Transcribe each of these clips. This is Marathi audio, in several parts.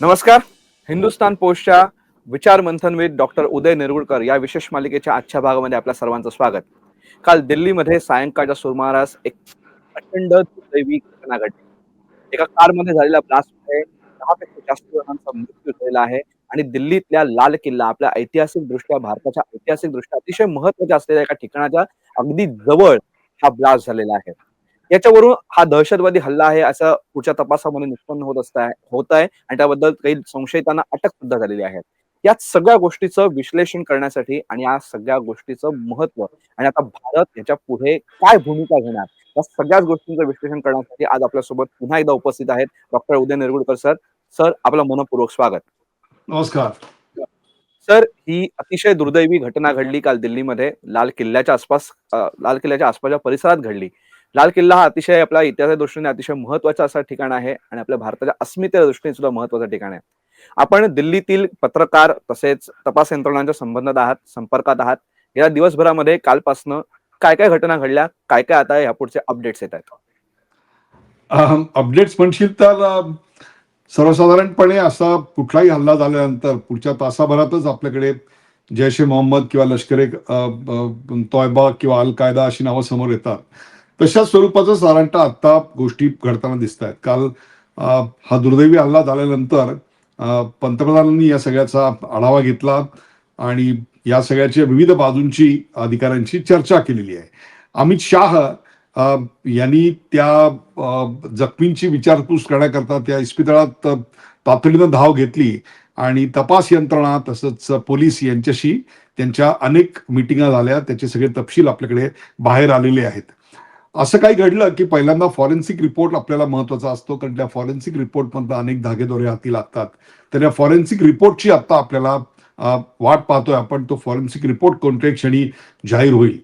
नमस्कार. हिंदुस्तान पोस्टच्या विचार मंथन विथ डॉक्टर उदय निरगुडकर या विशेष मालिकेच्या आजच्या भागामध्ये आपल्या सर्वांचं स्वागत. काल दिल्लीमध्ये सायंकाळच्या सुमारास एक प्रचंड दैवी घटना घडली. एका कारमध्ये झालेल्या ब्लास्टमध्ये दहापेक्षा जास्त जणांचा मृत्यू झालेला आहे आणि दिल्लीतल्या लाल किल्ला आपल्या ऐतिहासिक दृष्ट्या भारताच्या ऐतिहासिक दृष्ट्या अतिशय महत्त्वाच्या असलेल्या एका ठिकाणाच्या अगदी जवळ हा ब्लास्ट झालेला आहे. याच्यावरून हा दहशतवादी हल्ला आहे असं पुढच्या तपासामध्ये निष्पन्न होत असत होत आहे. आणि त्याबद्दल काही संशयितांना अटक सुद्धा झालेली आहे. या सगळ्या गोष्टीचं विश्लेषण करण्यासाठी आणि या सगळ्या गोष्टीचं महत्त्व आणि आता भारत याच्यापुढे काय भूमिका घेणार? या सगळ्याच गोष्टींचं विश्लेषण करण्यासाठी आज आपल्यासोबत पुन्हा एकदा उपस्थित आहेत doctor Uday Nirgudkar sir. Sir आपलं मनपूर्वक स्वागत. नमस्कार. सर ही अतिशय दुर्दैवी घटना घडली काल दिल्लीमध्ये. लाल किल्ल्याच्या आसपास लाल किल्ल्याच्या आसपासच्या परिसरात घडली. लाल किल्ला हा अतिशय आपल्या इतिहासाच्या दृष्टीने अतिशय महत्त्वाचा असा ठिकाण आहे आणि आपल्या भारताच्या अस्मितेच्या दृष्टीने सुद्धा महत्वाचं ठिकाण आहे. आपण दिल्लीतील पत्रकार तसेच तपास यंत्रणांच्या संबंधात आहात संपर्कात आहात. या दिवसभरामध्ये कालपासनं काय काय घटना घडल्या काय काय आता यापुढचे अपडेट्स येत आहेत? अपडेट्स म्हणशील तर सर्वसाधारणपणे असा कुठलाही हल्ला झाल्यानंतर पुढच्या तासाभरातच आपल्याकडे जैश ए मोहम्मद किंवा लष्कर ए तोयबा किंवा अल कायदा अशी नावं समोर येतात. तशा स्वरूपाचं साधारणतः आत्ता गोष्टी घडताना दिसत आहेत काल हा दुर्दैवी हल्ला झाल्यानंतर पंतप्रधानांनी या सगळ्याचा आढावा घेतला आणि या सगळ्याच्या विविध बाजूंची अधिकाऱ्यांची चर्चा केलेली आहे. अमित शाह यांनी त्या जखमींची विचारपूस करण्याकरता त्या इस्पितळात तातडीनं धाव घेतली आणि तपास यंत्रणा तसंच पोलीस यांच्याशी त्यांच्या अनेक मिटिंगा झाल्या. त्याचे सगळे तपशील आपल्याकडे बाहेर आलेले आहेत. असं काही घडलं की पहिल्यांदा फॉरेन्सिक रिपोर्ट आपल्याला महत्त्वाचा असतो कारण त्या फॉरेन्सिक रिपोर्टमधनं अनेक धागेदोरे हाती लागतात. तर या फॉरेन्सिक रिपोर्टची आता आपल्याला वाट पाहतोय आपण तो फॉरेन्सिक रिपोर्ट कोणत्याही क्षणी जाहीर होईल.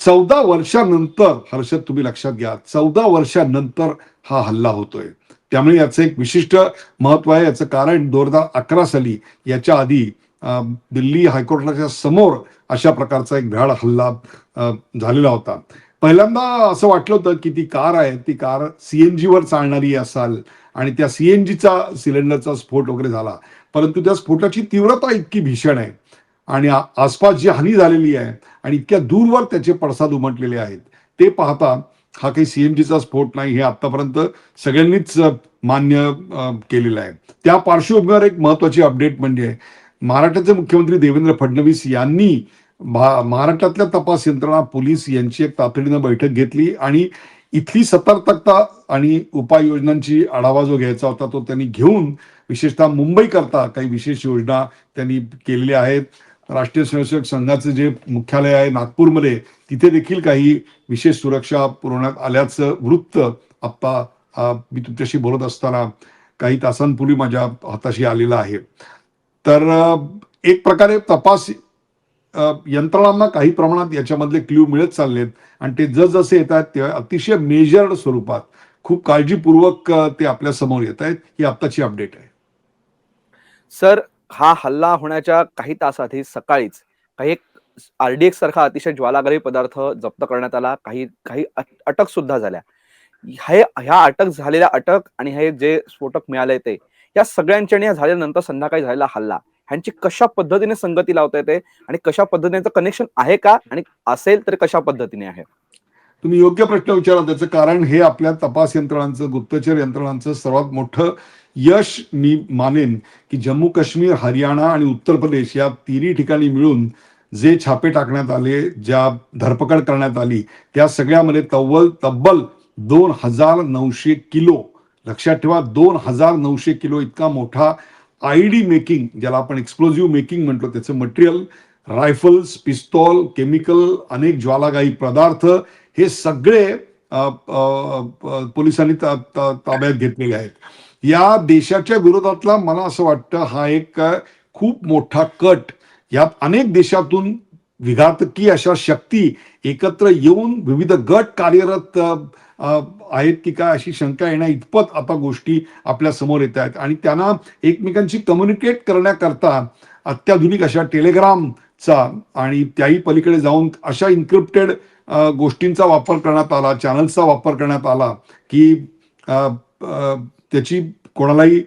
चौदा वर्षानंतर हर्षद तुम्ही लक्षात घ्या चौदा वर्षानंतर हा हल्ला होतोय. त्यामुळे याचं एक विशिष्ट महत्त्व आहे. याचं कारण दोन हजार अकरा साली याच्या आधी दिल्ली हायकोर्टाच्या समोर अशा प्रकारचा एक भ्याड हल्ला झालेला होता. पहिल्यांदा असं वाटलं होतं की ती कार आहे ती कार सीएनजी वर चालणारी असाल आणि त्या सीएनजीचा सिलेंडरचा स्फोट वगैरे झाला. परंतु त्या स्फोटाची तीव्रता इतकी भीषण आहे आणि आसपास जी हानी झालेली आहे आणि इतक्या दूरवर त्याचे पडसाद उमटलेले आहेत ते पाहता हा काही सीएनजीचा स्फोट नाही हे आतापर्यंत सगळ्यांनीच मान्य केलेलं आहे. त्या पार्श्वभूमीवर एक महत्वाची अपडेट म्हणजे महाराष्ट्राचे मुख्यमंत्री देवेंद्र फडणवीस यांनी महाराष्ट्रातल्या तपास यंत्रणा पोलीस यांची एक तातडीनं बैठक घेतली आणि इथली सतर्कता आणि उपाययोजनांची आढावा जो घ्यायचा होता तो त्यांनी घेऊन विशेषतः मुंबईकरता काही विशेष योजना त्यांनी केलेल्या आहेत. राष्ट्रीय स्वयंसेवक संघाचं जे मुख्यालय आहे नागपूरमध्ये तिथे देखील काही विशेष सुरक्षा पुरवण्यात आल्याचं वृत्त आत्ता मी तुमच्याशी बोलत असताना काही तासांपूर्वी माझ्या हाताशी आलेलं आहे. तर एक प्रकारे तपास यंत्रणांना काही प्रमाणात याच्यामधले क्ल्यू मिळत चाललेत. आणि ते जसजसे येत आहेत ते अतिशय मेजर्ड स्वरूपात खूप काळजीपूर्वक ते आपल्यासमोर येत आहेत. ही आत्ताची अपडेट आहे. सर हा हल्ला होण्याच्या काही तासाआधी सकाळीच काही एक आरडीएक्स सारखा अतिशय ज्वालाग्रही पदार्थ जप्त करण्यात आला. काही काही अट- अटक सुद्धा झाल्या. हे ह्या अटक झालेल्या अटक आणि हे जे स्फोटक मिळाले ते या सगळ्यांच्या झाल्यानंतर संध्याकाळी झालेला हल्ला. ह्यांची कशा पद्धतीने संगती लावता येते आणि कशा पद्धतीने कनेक्शन आहे का आणि असेल तर कशा पद्धतीने आहे? तुम्ही योग्य प्रश्न विचारा. त्याचं कारण हे आपल्या तपास यंत्रणांचं गुप्तचर यंत्रणांचं सर्वात मोठं यश मी मानेन की जम्मू काश्मीर हरियाणा आणि उत्तर प्रदेश या तिन्ही ठिकाणी मिळून जे छापे टाकण्यात आले ज्या धरपकड करण्यात आली त्या सगळ्यामध्ये तव्वल तब्बल दोन हजार नऊशे किलो. लक्षात ठेवा दोन हजार नऊशे किलो इतका मोठा आय डी मेकिंग ज्याला आपण एक्सप्लोजिव्ह मेकिंग म्हणतो त्याचं मटेरियल रायफल्स पिस्तॉल केमिकल अनेक ज्वालागाई पदार्थ हे सगळे पोलिसांनी ताब्यात घेतलेले आहेत. या देशाच्या विरोधातला मला असं वाटतं हा एक खूप मोठा कट. यात अनेक देशातून विघातकी अशा शक्ती एकत्र येऊन विविध गट कार्यरत आहेत की काय अशी शंका येण्या इतपत आता गोष्टी आपल्यासमोर येत आहेत. आणि त्यांना एकमेकांशी कम्युनिकेट करण्याकरता अत्याधुनिक अशा टेलिग्रामचा आणि त्याही पलीकडे जाऊन अशा इन्क्रिप्टेड गोष्टींचा वापर करण्यात आला चॅनल्सचा वापर करण्यात आला की त्याची कोणालाही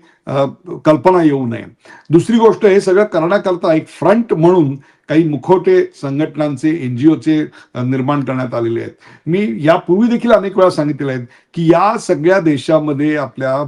कल्पना येऊ नये. दुसरी गोष्ट हे सगळं करण्याकरता एक फ्रंट म्हणून काही मुखवटे संघटनांचे एन जी ओचे निर्माण करण्यात आलेले आहेत. मी यापूर्वी देखील अनेक वेळा सांगितलेले आहेत की या सगळ्या देशामध्ये आपल्या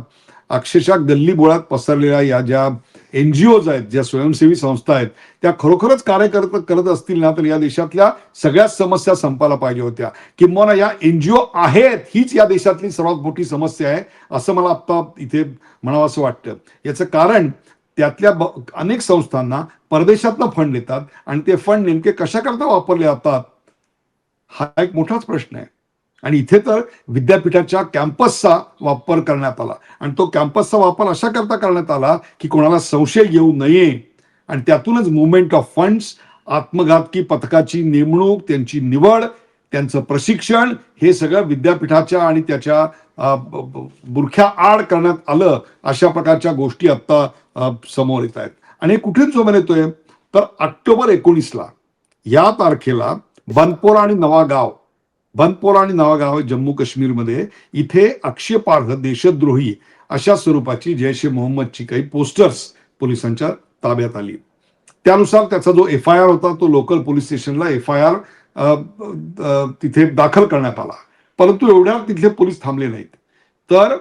अक्षरशः गल्ली बोळात पसरलेल्या या ज्या एन जी ओज आहेत ज्या स्वयंसेवी संस्था आहेत त्या खरोखरच कार्य करत करत असतील ना तर या देशातल्या सगळ्याच समस्या संपायला पाहिजे होत्या. किंवा या एन जी ओ आहेत हीच या देशातली सर्वात मोठी समस्या आहे असं मला आत्ता इथे म्हणावं असं वाटतं. याचं कारण त्यातल्या अनेक संस्थांना परदेशातनं फंड येतात आणि ते फंड नेमके कशाकरता वापरले जातात हा एक मोठाच प्रश्न आहे. आणि इथे तर विद्यापीठाच्या कॅम्पसचा वापर करण्यात आला. आणि तो कॅम्पसचा वापर अशा करता करण्यात आला की कोणाला संशय येऊ नये. आणि त्यातूनच मुवमेंट ऑफ फंड्स आत्मघातकी पथकाची नेमणूक त्यांची निवड त्यांचं प्रशिक्षण हे सगळं विद्यापीठाच्या आणि त्याच्या बुरख्या आड करण्यात आलं अशा प्रकारच्या गोष्टी आता समोर येत आहेत. आणि हे कुठे समोर येतोय? तर ऑक्टोबर एकोणीसला या तारखेला बनपोरा आणि नवा गाव बनपोरा आणि नावागाव जम्मू काश्मीरमध्ये. इथे आक्षेपार्ह देशद्रोही अशा स्वरूपाची जैश ए मोहम्मदची काही पोस्टर्स पोलिसांच्या ताब्यात आली. त्यानुसार त्याचा जो एफ आय आर होता तो लोकल पोलीस स्टेशनला एफ आय आर तिथे दाखल करण्यात आला. परंतु एवढ्या तिथले पोलीस थांबले नाहीत. तर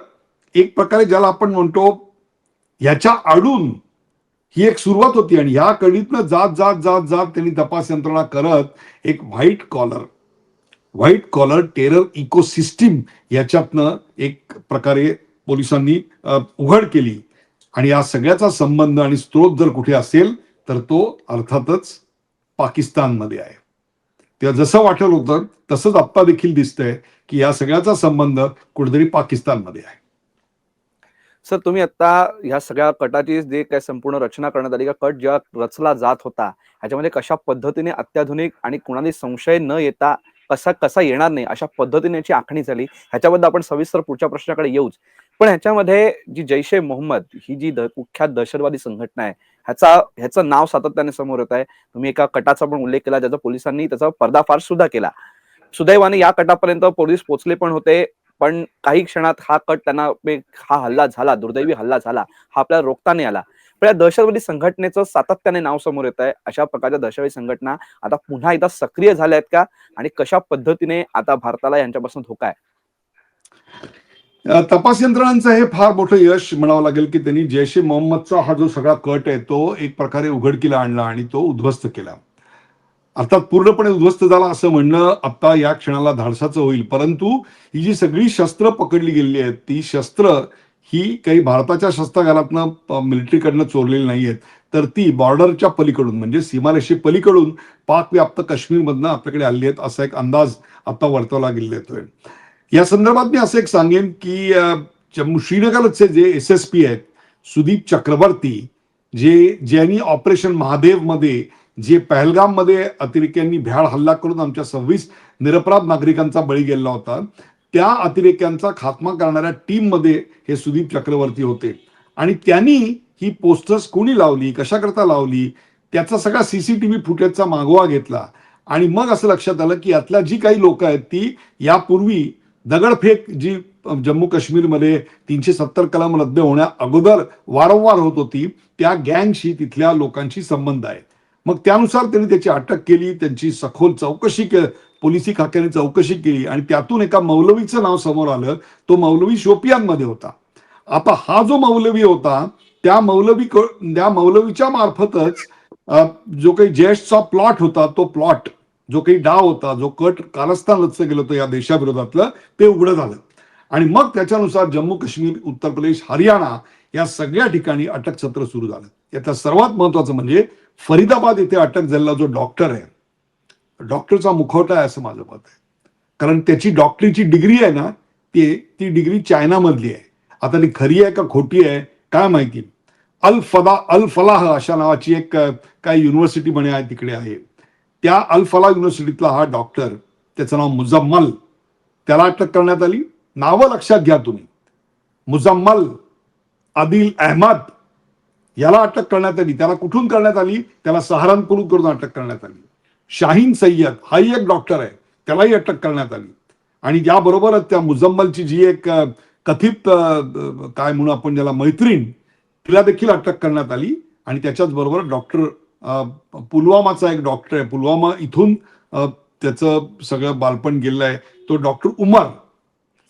एक प्रकारे ज्याला आपण म्हणतो ह्याच्या आडून ही एक सुरुवात होती आणि ह्या कडीतनं जात जात जात जात त्यांनी तपास यंत्रणा करत एक white collar white collar terror ecosystem याच्यातनं एक प्रकारे पोलिसांनी उघड केली. आणि या सगळ्याचा संबंध आणि स्त्रोत जर कुठे असेल तर तो अर्थातच पाकिस्तानमध्ये आहे. तेव्हा जसं वाटत होतं तसंच आत्ता देखील दिसतंय की या सगळ्याचा संबंध कुठेतरी पाकिस्तानमध्ये आहे. सर तुम्ही आता ह्या सगळ्या कटाची जे काय संपूर्ण रचना करण्यात आली का कट जेव्हा रचला जात होता ह्याच्यामध्ये कशा पद्धतीने अत्याधुनिक आणि कुणालाही संशय न येता कसा कसा येणार नाही अशा पद्धतीने याची आखणी झाली. ह्याच्याबद्दल आपण सविस्तर पुढच्या प्रश्नाकडे येऊच. पण ह्याच्यामध्ये जी जैश ए मोहम्मद ही जी द- कुख्यात दहशतवादी संघटना आहे ह्याचा ह्याचं नाव सातत्याने समोर येत आहे. तुम्ही एका कटाचा पण उल्लेख केला ज्याचा पोलिसांनी त्याचा पर्दाफाश सुद्धा केला. सुदैवाने या कटापर्यंत पोलीस पोहोचले पण होते पण काही क्षणात हा कट त्यांना हा हल्ला झाला दुर्दैवी हल्ला झाला हा आपल्याला रोखता नाही आला. पण या दहशतवादी संघटनेचं सातत्याने नाव समोर येत आहे अशा प्रकारच्या दहशतवादी संघटना आता पुन्हा एकदा सक्रिय झाल्या आहेत का? आणि कशा पद्धतीने आता भारताला यांच्यापासून धोका आहे? तपास यंत्रणांचं हे फार मोठं यश म्हणावं लागेल की त्यांनी जैश ए मोहम्मदचा हा जो सगळा कट आहे तो एक प्रकारे उघडकीला आणला आणि तो उद्ध्वस्त केला. अर्थात पूर्णपणे उद्ध्वस्त झाला असं म्हणणं आता या क्षणाला धाडसाचं होईल. परंतु ही जी सगळी शस्त्र पकडली गेलेली आहेत ती शस्त्र ही काही भारताच्या शस्त्रागारातनं मिलिटरीकडनं चोरलेली नाही आहेत तर ती बॉर्डरच्या पलीकडून म्हणजे सीमारेषे पलीकडून पाक व्याप्त काश्मीरमधनं आपल्याकडे आली आहेत असा एक अंदाज आता वर्तवला गेलेला येतोय या संदर्भात मी असं एक सांगेन की जम्मू श्रीनगरचे जे एस एस पी आहेत सुदीप चक्रवर्ती जे ज्यांनी ऑपरेशन महादेवमध्ये जे पहलगाममध्ये अतिरेक्यांनी भ्याड हल्ला करून आमच्या सव्वीस निरपराध नागरिकांचा बळी गेला होता त्या अतिरेक्यांचा खात्मा करणाऱ्या टीममध्ये हे सुदीप चक्रवर्ती होते. आणि त्यांनी ही पोस्टर्स कोणी लावली कशाकरता लावली त्याचा सगळा सीसीटीव्ही फुटेजचा मागोवा घेतला. आणि मग असं लक्षात आलं की यातल्या जी काही लोक आहेत ती यापूर्वी दगडफेक जी जम्मू काश्मीरमध्ये तीनशे सत्तर कलम रद्द होण्या अगोदर वारंवार होत होती त्या गँगशी तिथल्या लोकांशी संबंध आहे मग त्यानुसार त्यांनी त्याची अटक केली त्यांची सखोल चौकशी के पोलिसी खात्याने चौकशी केली आणि त्यातून एका मौलवीचं नाव समोर आलं. तो मौलवी शोपियानमध्ये होता. आता हा जो मौलवी होता त्या मौलवी त्या मौलवीच्या मार्फतच जो काही जयशचा प्लॉट होता तो प्लॉट जो काही डाव होता जो कट कारस्थान रचलं गेलं होतं या देशाविरोधातलं ते उघडं झालं. आणि मग त्याच्यानुसार जम्मू काश्मीर उत्तर प्रदेश हरियाणा या सगळ्या ठिकाणी अटक सत्र सुरू झालं. याचा सर्वात महत्वाचं म्हणजे फरीदाबाद येथे अटक झालेला जो डॉक्टर आहे डॉक्टरचा मुखवटा आहे असं माझं मत आहे. कारण त्याची डॉक्टरीची डिग्री आहे ना ती ती डिग्री चायनामधली आहे. आता ती खरी आहे का खोटी आहे काय माहिती. अल फदा अल फलाह अशा नावाची एक काय युनिव्हर्सिटी म्हणे आहे तिकडे आहे. त्या अल फलाह युनिव्हर्सिटीतला हा डॉक्टर त्याचं नाव मुजम्मल त्याला अटक करण्यात आली. नावं लक्षात घ्या तुम्ही. मुजम्मल आदिल अहमद याला अटक करण्यात आली. त्याला कुठून करण्यात आली? त्याला सहारनपूर करून अटक करण्यात आली. शाहीन सय्यद हाही एक डॉक्टर आहे त्यालाही अटक करण्यात आली. आणि याबरोबरच त्या मुजम्मलची जी एक कथित काय म्हणू आपण ज्याला मैत्रीण तिला देखील अटक करण्यात आली. आणि त्याच्याच बरोबर डॉक्टर पुलवामाचा एक डॉक्टर आहे. पुलवामा इथून त्याचं सगळं बालपण गेलेलं आहे. तो डॉक्टर उमर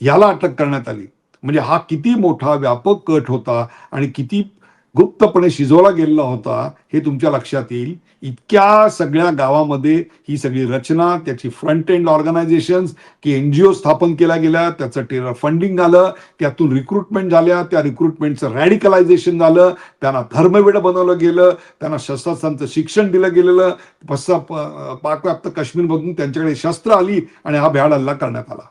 याला अटक करण्यात आली. म्हणजे हा किती मोठा व्यापक कट होता आणि किती गुप्तपणे शिजवला गेलेला होता हे तुमच्या लक्षात येईल. इतक्या सगळ्या गावामध्ये ही सगळी रचना त्याची फ्रंट एंड ऑर्गनायझेशन की एनजीओ स्थापन केल्या गेल्या त्याचं टेरर फंडिंग झालं त्यातून रिक्रुटमेंट झाल्या त्या रिक्रुटमेंटचं रॅडिकलायझेशन झालं त्यांना धर्मवेड बनवलं गेलं त्यांना शस्त्रास्त्रांचं शिक्षण दिलं गेलेलं पश्चा प- पाकव्याप्त काश्मीरमधून त्यांच्याकडे शस्त्र आली आणि हा भ्याड हल्ला करण्यात आला.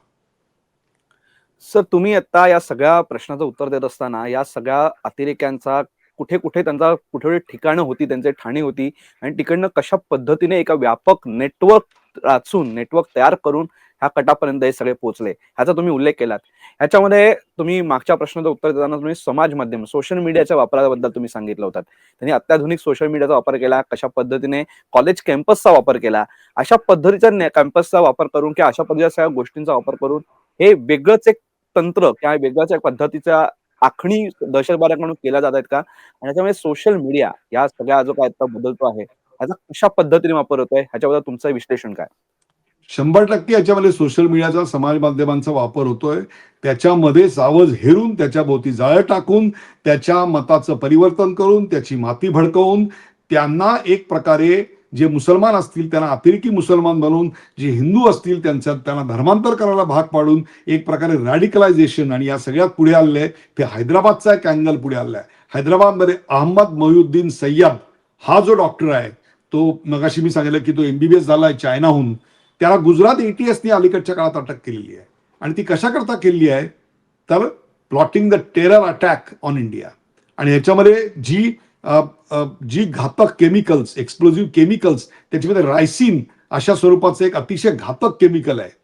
सर तुम्ही आता या सगळ्या प्रश्नाचं उत्तर देत असताना या सगळ्या अतिरेक्यांचा कुठे कुठे त्यांचा कुठे कुठे ठिकाणं होती त्यांचे ठाणे होती आणि तिकडनं कशा पद्धतीने एका व्यापक नेटवर्क रचून नेटवर्क तयार करून ह्या कटापर्यंत हे सगळे पोहोचले ह्याचा तुम्ही उल्लेख केलात. ह्याच्यामध्ये तुम्ही मागच्या प्रश्नाचं उत्तर देताना तुम्ही समाज माध्यम सोशल मीडियाच्या वापराबद्दल तुम्ही सांगितलं होतं. त्यांनी अत्याधुनिक सोशल मीडियाचा वापर केला कशा पद्धतीने कॉलेज कॅम्पसचा वापर केला अशा पद्धतीचा कॅम्पसचा वापर करून किंवा अशा पद्धतीच्या सगळ्या गोष्टींचा वापर करून हे वेगळंच एक तंत्र किंवा वेगळ्याच एक पद्धतीचा आखणी दहशतवाद्यांकडून केल्या जात आहेत का? आणि त्याच्यामुळे सोशल मीडिया या सगळ्या जो काय आता बदलतो आहे ह्याचा कशा पद्धतीने वापर होतोय? ह्याच्याबद्दल तुमचं विश्लेषण काय? शंभर टक्के याच्यामध्ये सोशल मीडियाचा समाज माध्यमांचा वापर होतोय. त्याच्यामध्ये सावज हेरून त्याच्या भोवती जाळं टाकून त्याच्या मताचं परिवर्तन करून त्याची माती भडकवून त्यांना एक प्रकारे जे मुसलमान असतील त्यांना अतिरेकी मुसलमान बनवून जे हिंदू असतील त्यांच्या त्यांना धर्मांतर करायला भाग पाडून एक प्रकारे रॅडिकलायझेशन आणि या सगळ्यात पुढे आलेलं आहे ते हैदराबादचा एक अँगल पुढे आलेला आहे. हैदराबादमध्ये अहमद मोहिउद्दीन सय्यद हा जो डॉक्टर आहे तो मगाशी मी सांगितलं की तो एमबीबीएस झाला आहे चायनाहून. त्याला गुजरात एटीएसनी अलीकडच्या काळात अटक केलेली आहे. आणि ती कशाकरता केलेली आहे? तर plotting the terror attack on India आणि याच्यामध्ये जी जी घातक केमिकल्स एक्सप्लोजिव्ह केमिकल्स त्याच्यामध्ये रायसिन अशा स्वरूपाचं एक अतिशय घातक केमिकल आहे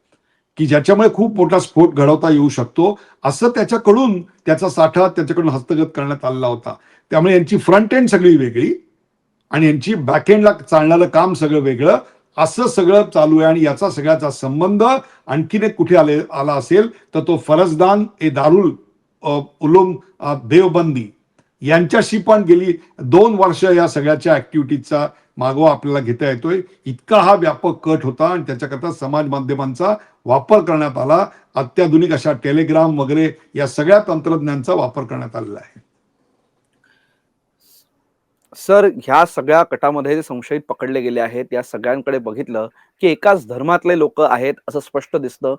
की ज्याच्यामुळे खूप मोठा स्फोट घडवता येऊ शकतो. असं त्याच्याकडून त्याचा साठा त्याच्याकडून हस्तगत करण्यात आलेला होता. त्यामुळे यांची फ्रंट एंड सगळी वेगळी आणि यांची बॅकएंडला चालणारं काम सगळं वेगळं. असं सगळं चालू आहे आणि याचा सगळ्याचा संबंध आणखीन एक कुठे आले आला असेल तर तो फरजदान ए दारुल उलोम देवबंदी यांच्याशी पण गेली दोन वर्ष या सगळ्याच्या ऍक्टिव्हिटीजचा मागोवा आपल्याला घेता येतोय. इतका हा व्यापक कट होता आणि त्याच्याकरता समाज माध्यमांचा वापर करण्यात आला. अत्याधुनिक अशा टेलिग्राम वगैरे या सगळ्या तंत्रज्ञांचा वापर करण्यात आलेला आहे. सर ह्या सगळ्या कटामध्ये जे संशयित पकडले गेले आहेत या सगळ्यांकडे बघितलं की एकाच धर्मातले लोक आहेत असं स्पष्ट दिसतं.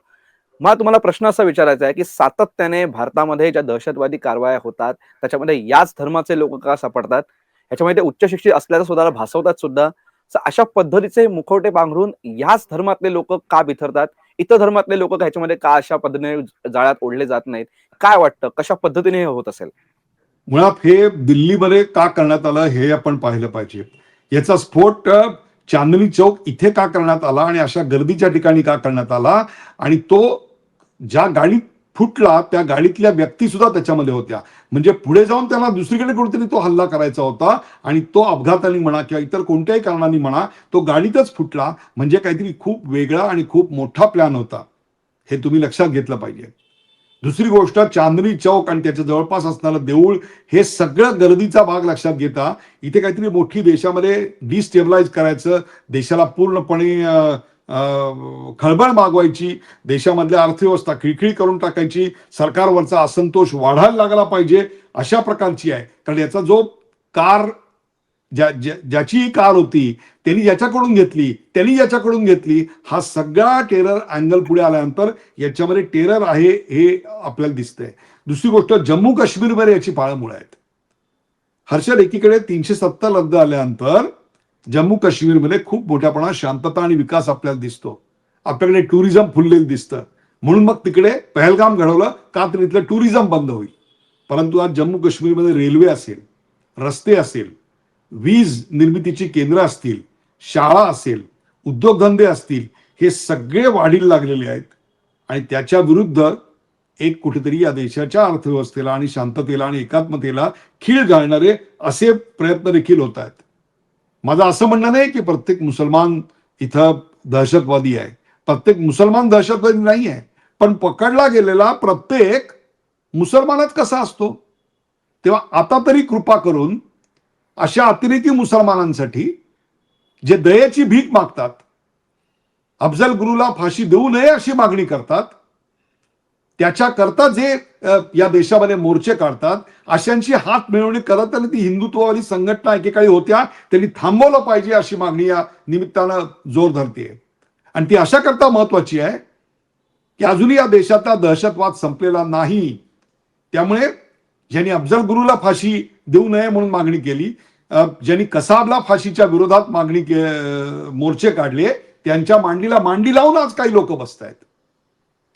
मला तुम्हाला प्रश्न असा विचारायचा आहे की सातत्याने भारतामध्ये ज्या दहशतवादी कारवाया होतात त्याच्यामध्ये याच धर्माचे लोक का सापडतात? याच्यामध्ये ते उच्च शिक्षित असल्याचं सुद्धा भासवतात सुद्धा. अशा पद्धतीचे मुखवटे पांघरून याच धर्मातले लोक का बिथरतात? इतर धर्मातले लोक ह्याच्यामध्ये का अशा पद्धतीने जाळ्यात ओढले जात नाहीत? काय वाटतं? कशा पद्धतीने हे होत असेल? मुळात हे दिल्लीमध्ये का करण्यात आलं हे आपण पाहिलं पाहिजे. याचा स्फोट चांदनी चौक इथे का करण्यात आला आणि अशा गर्दीच्या ठिकाणी का करण्यात आला आणि तो ज्या गाडीत फुटला त्या गाडीतल्या व्यक्ती सुद्धा त्याच्यामध्ये होत्या. म्हणजे पुढे जाऊन त्याला दुसरीकडे कुठेतरी तो हल्ला करायचा होता आणि तो अपघाताने म्हणा किंवा इतर कोणत्याही कारणाने म्हणा तो गाडीतच फुटला. म्हणजे काहीतरी खूप वेगळा आणि खूप मोठा प्लॅन होता. हे तुम्ही लक्षात घेतलं पाहिजे. दुसरी गोष्ट चांदणी चौक आणि त्याच्या जवळपास असणारं देऊळ हे सगळं गर्दीचा भाग लक्षात घेता. इथे काहीतरी मोठी देशामध्ये डिस्टेबलाइज करायचं देशाला पूर्णपणे खळबळ मागवायची देशामधल्या अर्थव्यवस्था खिळखिळी करून टाकायची सरकारवरचा असंतोष वाढायला लागला पाहिजे अशा प्रकारची आहे. कारण याचा जो कार ज्या ज्या- ज्याची ही कार होती त्यांनी ज्याच्याकडून घेतली त्यांनी ज्याच्याकडून घेतली हा सगळा टेरर अँगल पुढे आल्यानंतर याच्यामध्ये टेरर आहे हे आपल्याला दिसतंय. दुसरी गोष्ट जम्मू काश्मीरमध्ये याची पाळंमुळं आहेत. हर्षद एकीकडे तीनशे सत्तर रद्द आल्यानंतर जम्मू काश्मीरमध्ये खूप मोठ्या प्रमाणात शांतता आणि विकास आपल्याला दिसतो. आपल्याकडे टुरिझम फुललेलं दिसतं. म्हणून मग तिकडे पहलगाम घडवलं का तर इथलं टुरिझम बंद होईल. परंतु आज जम्मू काश्मीरमध्ये रेल्वे असेल रस्ते असेल वीज निर्मितीची केंद्र असतील शाळा असेल उद्योगधंदे असतील हे सगळे वाढीला लागलेले आहेत. आणि त्याच्या विरुद्ध एक कुठेतरी या देशाच्या अर्थव्यवस्थेला आणि शांततेला आणि एकात्मतेला खीळ घालणारे असे प्रयत्न देखील होत आहेत. माझं असं म्हणणं नाही की प्रत्येक मुसलमान इथं दहशतवादी आहे. प्रत्येक मुसलमान दहशतवादी नाही आहे. पण पकडला गेलेला प्रत्येक मुसलमानच कसा असतो? तेव्हा आता तरी कृपा करून अशा अतिरेकी मुसलमानांसाठी जे दयेची भीक मागतात अफजल गुरुला फाशी देऊ नये अशी मागणी करतात त्याच्याकरता जे या देशामध्ये मोर्चे काढतात अशांची हात मिळवणी करत आणि ती हिंदुत्ववादी संघटना एकेकाळी होत्या त्यांनी थांबवलं पाहिजे अशी मागणी या निमित्तानं जोर धरते. आणि ती अशा करता महत्वाची आहे की अजूनही या देशातला दहशतवाद संपलेला नाही. त्यामुळे ज्यांनी अफजल गुरुला फाशी देऊ नये म्हणून मागणी केली ज्यांनी कसाबला फाशीच्या विरोधात मागणी के- मोर्चे काढले त्यांच्या मांडीला मांडी लावून आज काही लोक बसत आहेत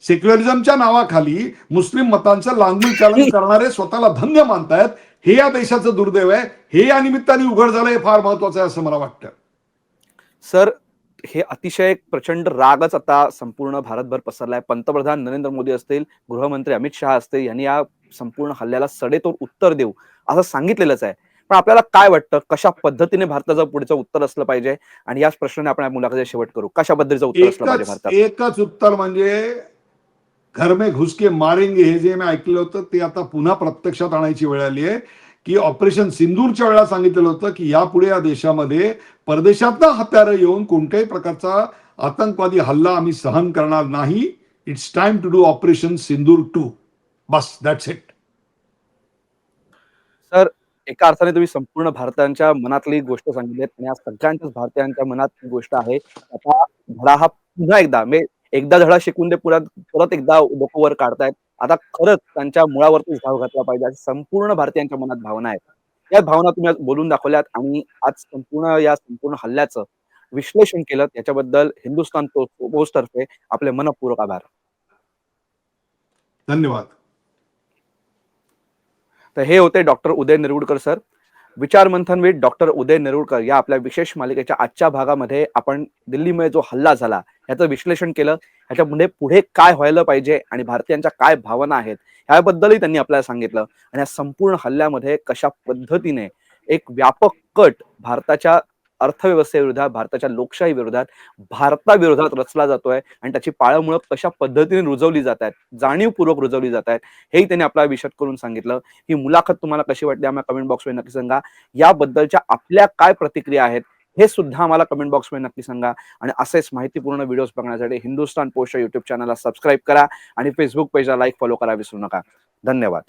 सेक्युलरिझमच्या नावाखाली मुस्लिम मतांचं लांगून चालन करणारे स्वतःला धन्य मानतायत हे या देशाचं दुर्दैव आहे. हे या निमित्ताने उघड झालं हे फार महत्वाचं आहे असं मला वाटतं. सर हे अतिशय प्रचंड रागच आता संपूर्ण भारतभर पसरलाय. पंतप्रधान नरेंद्र मोदी असतील गृहमंत्री अमित शहा असतील यांनी या संपूर्ण हल्ल्याला सडेतोड उत्तर देऊ असं सांगितलेलंच आहे. पण आपल्याला काय वाटतं? कशा पद्धतीने भारताचं पुढचं उत्तर असलं पाहिजे? आणि याच प्रश्नाने आपण मुलाखतीचा शेवट करू. कशा पद्धतीचं उत्तर असलं पाहिजे भारतात एकच उत्तर म्हणजे घर में घुसके मारेंगे हे जे मी ऐकलं होतं ते आता पुन्हा प्रत्यक्षात आणायची वेळ आली आहे. की ऑपरेशन सिंदूरच्या वेळा सांगितलेलं होतं की यापुढे या देशामध्ये परदेशातनं हत्यारं येऊन कोणत्याही प्रकारचा आतंकवादी हल्ला आम्ही सहन करणार नाही. It's time to do operation Sindoor two bus that's it sir एका अर्थाने तुम्ही संपूर्ण भारताच्या मनातली गोष्ट सांगितली आणि आज सगळ्यांच्याच भारतीयांच्या मनात गोष्ट आहे. आता धडा हा पुन्हा एकदा म्हणजे एकदा धडा शिकून ते पुन्हा परत एकदा डोकं वर काढतायत. आता खरंच त्यांच्या मुळावरतीच धाव घातला पाहिजे अशी संपूर्ण भारतीयांच्या मनात भावना आहेत. या भावना तुम्ही आज बोलून दाखवल्यात आणि आज संपूर्ण या संपूर्ण हल्ल्याचं विश्लेषण केलं. त्याच्याबद्दल हिंदुस्थान पोस्ट तर्फे आपले मनपूर्वक आभार. धन्यवाद. तर हे होते डॉक्टर उदय निरुडकर सर. विचार मंथन विथ डॉक्टर उदय निरुडकर या आपल्या विशेष मालिकेच्या आजच्या भागामध्ये आपण दिल्लीमध्ये जो हल्ला झाला याचं विश्लेषण केलं. ह्याच्यामध्ये पुढे काय व्हायला पाहिजे आणि भारतीयांच्या काय भावना आहेत ह्याबद्दलही त्यांनी आपल्याला सांगितलं. आणि या संपूर्ण हल्ल्यामध्ये कशा पद्धतीने एक व्यापक कट भारताच्या अर्थव्यवस्थेविरोधात भारताच्या लोकशाही विरोधात भारताविरोधात रचला जातोय आणि त्याची पाळंमुळं कशा पद्धतीने रुजवली जात आहेत जाणीवपूर्वक रुजवली जात आहेत हेही त्यांनी आपल्याला विषद करून सांगितलं. ही मुलाखत तुम्हाला कशी वाटली आम्हाला कमेंट बॉक्समध्ये नक्की सांगा. याबद्दलच्या आपल्या काय प्रतिक्रिया आहेत हे सुद्धा आम्हाला कमेंट बॉक्समध्ये नक्की सांगा. आणि असेच माहितीपूर्ण व्हिडिओज बघण्यासाठी हिंदुस्तान पोस्ट युट्यूब चॅनलला सबस्क्राईब करा आणि फेसबुक पेजला लाईक फॉलो करा विसरू नका. धन्यवाद.